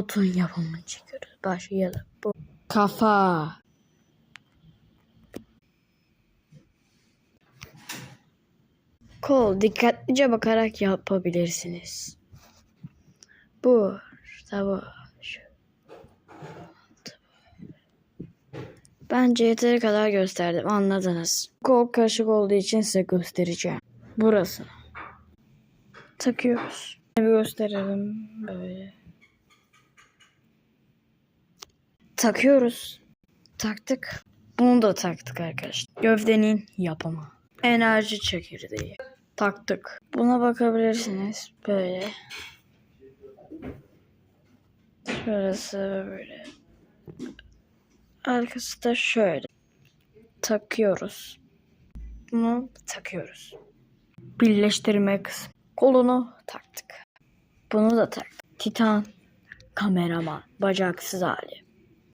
Robotun yapımını çekiyoruz. Başlayalım. Bu kafa. Kol dikkatlice bakarak yapabilirsiniz. Bu bu. Şu. Bence yeteri kadar gösterdim. Anladınız. Kol karışık olduğu için size göstereceğim. Burası. Takıyoruz. Bir gösterelim. Böyle. Takıyoruz. Taktık. Bunu da taktık arkadaşlar. Gövdenin yapımı. Enerji çekirdeği. Taktık. Buna bakabilirsiniz. Böyle. Şurası böyle. Arkası da şöyle. Takıyoruz. Bunu takıyoruz. Birleştirme kısmı. Kolunu taktık. Bunu da taktık. Titan kameraman. Bacaksız hali.